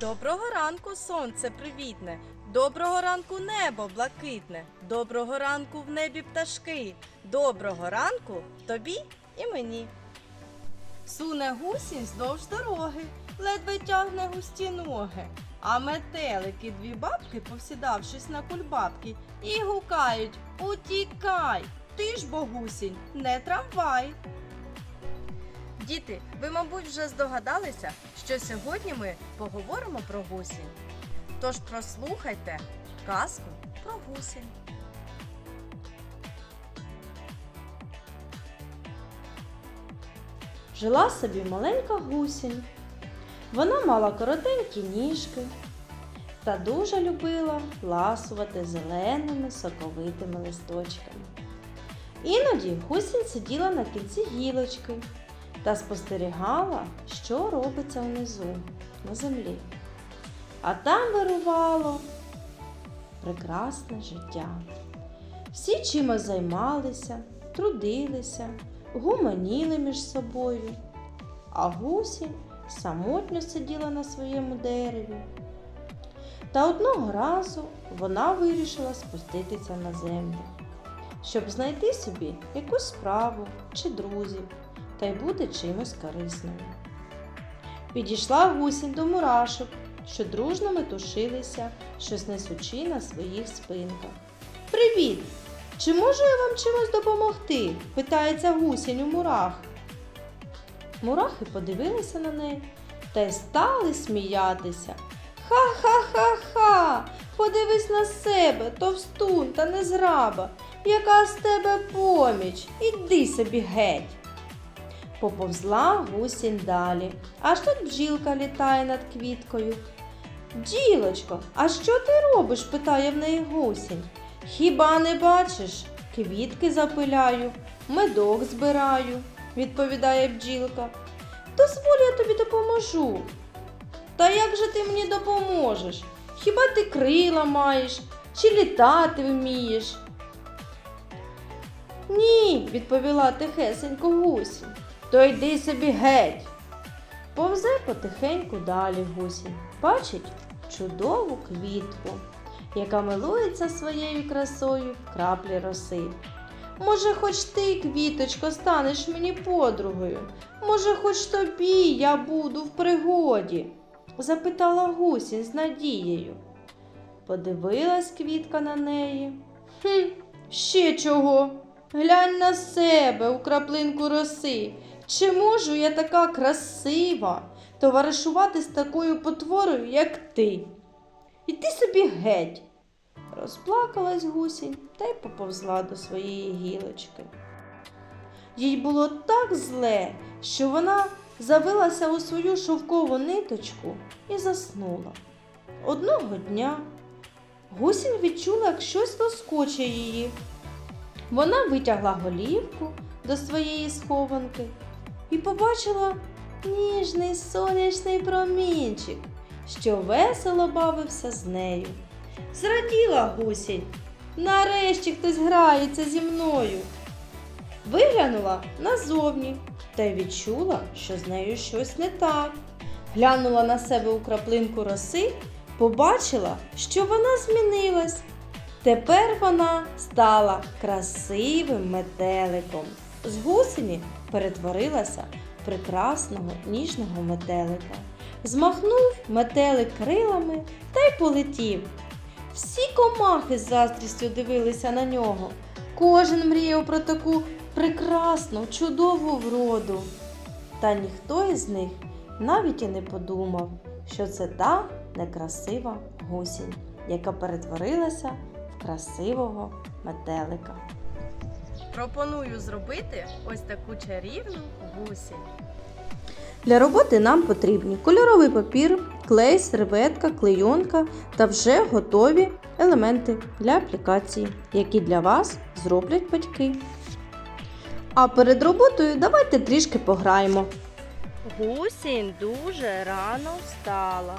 Доброго ранку, сонце привітне, доброго ранку небо блакитне, доброго ранку в небі пташки, доброго ранку тобі і мені. Суне гусінь здовж дороги, ледве тягне густі ноги. А метелики дві бабки, повсідавшись на кульбабки, і гукають Утікай! Ти ж бо гусінь, не трамвай. Діти, ви, мабуть, вже здогадалися, що сьогодні ми поговоримо про гусінь. Тож прослухайте казку про гусінь. Жила собі маленька гусінь. Вона мала коротенькі ніжки та дуже любила ласувати зеленими соковитими листочками. Іноді гусінь сиділа на кінці гілочки та спостерігала, що робиться внизу на землі. А там вирувало прекрасне життя. Всі чимось займалися, трудилися, гуманіли між собою, а гусінь самотньо сиділа на своєму дереві. Та одного разу вона вирішила спуститися на землю, щоб знайти собі якусь справу чи друзів та й бути чимось корисною. Підійшла гусінь до мурашок, що дружно метушилися, щось несучи на своїх спинках. Привіт! Чи можу я вам чимось допомогти? питається гусінь у мурах. Мурахи подивилися на неї та й стали сміятися. Ха-ха-ха-ха! Подивись на себе, товстун та незграба. Яка з тебе поміч? Іди собі геть. Поповзла гусінь далі. Аж тут бджілка літає над квіткою. Бджілочко, а що ти робиш? питає в неї гусінь. Хіба не бачиш? Квітки запиляю, медок збираю, відповідає бджілка. Дозволь я тобі допоможу. Та як же ти мені допоможеш? Хіба ти крила маєш чи літати вмієш? Ні, відповіла тихесенько гусінь. То йди собі геть. Повзе потихеньку далі гусінь. Бачить чудову квітку, яка милується своєю красою в краплі роси. Може, хоч ти, квіточко, станеш мені подругою? Може, хоч тобі я буду в пригоді? запитала гусінь з надією. Подивилась квітка на неї. Хм, ще чого? Глянь на себе у краплинку роси. Чи можу я така красива товаришувати з такою потворою, як ти? Іди собі геть. Розплакалась гусінь та й поповзла до своєї гілочки. Їй було так зле, що вона завилася у свою шовкову ниточку і заснула. Одного дня гусінь відчула, як щось лоскоче її. Вона витягла голівку до своєї схованки і побачила ніжний сонячний промінчик, що весело бавився з нею. Зраділа гусінь. Нарешті хтось грається зі мною. Виглянула назовні та й відчула, що з нею щось не так. Глянула на себе у краплинку роси, побачила, що вона змінилась. Тепер вона стала красивим метеликом. З гусені перетворилася прекрасного ніжного метелика. Змахнув метелик крилами та й полетів. Всі комахи з заздрістю дивилися на нього. Кожен мріяв про таку прекрасну, чудову вроду. Та ніхто із них навіть і не подумав, що це та некрасива гусінь, яка перетворилася в красивого метелика. Пропоную зробити ось таку чарівну гусінь. Для роботи нам потрібні кольоровий папір, клей, серветка, клейонка та вже готові елементи для аплікації, які для вас зроблять батьки. А перед роботою давайте трішки пограємо. Гусінь дуже рано встала,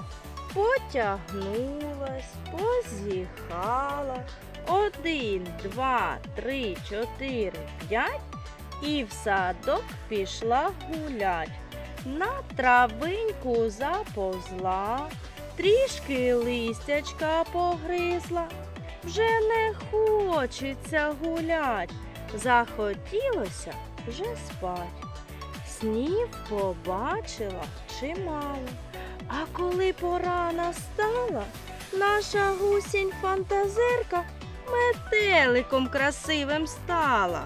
потягнулась, позіхала. Один, два, три, чотири, п'ять. І в садок пішла гулять. На травинку заповзла, трішки листячка погризла, вже не хочеться гулять, захотілося вже спать. Снів побачила чимало, а коли пора настала, наша гусінь фантазерка метеликом красивим стала.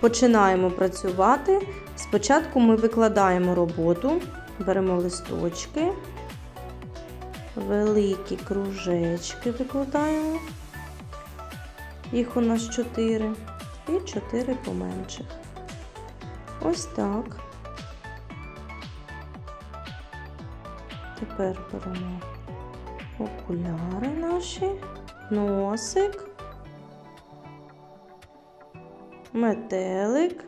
Починаємо працювати. Спочатку ми викладаємо роботу, беремо листочки, великі кружечки викладаємо. Їх у нас чотири і чотири поменших. Ось так. Тепер беремо окуляри наші, носик. метелик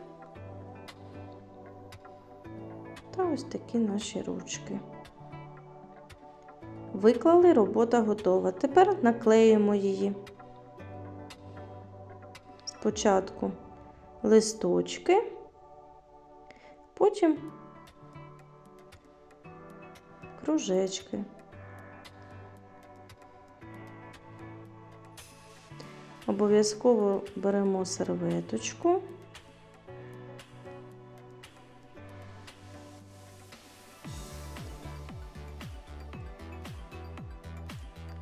та ось такі наші ручки. Виклали, робота готова. Тепер наклеїмо її. Спочатку листочки, потім кружечки. Обов'язково беремо серветочку.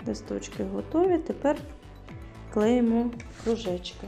Листочки готові. Тепер клеїмо кружечки.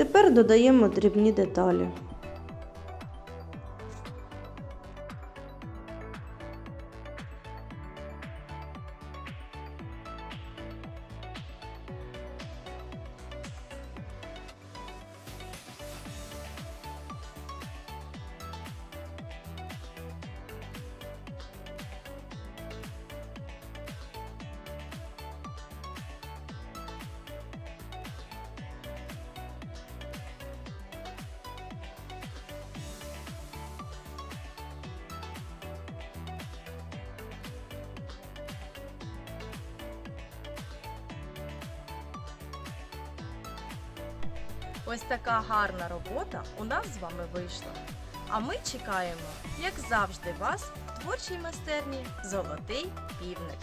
Тепер додаємо дрібні деталі. Ось така гарна робота у нас з вами вийшла. А ми чекаємо, як завжди, вас в творчій майстерні Золотий півник.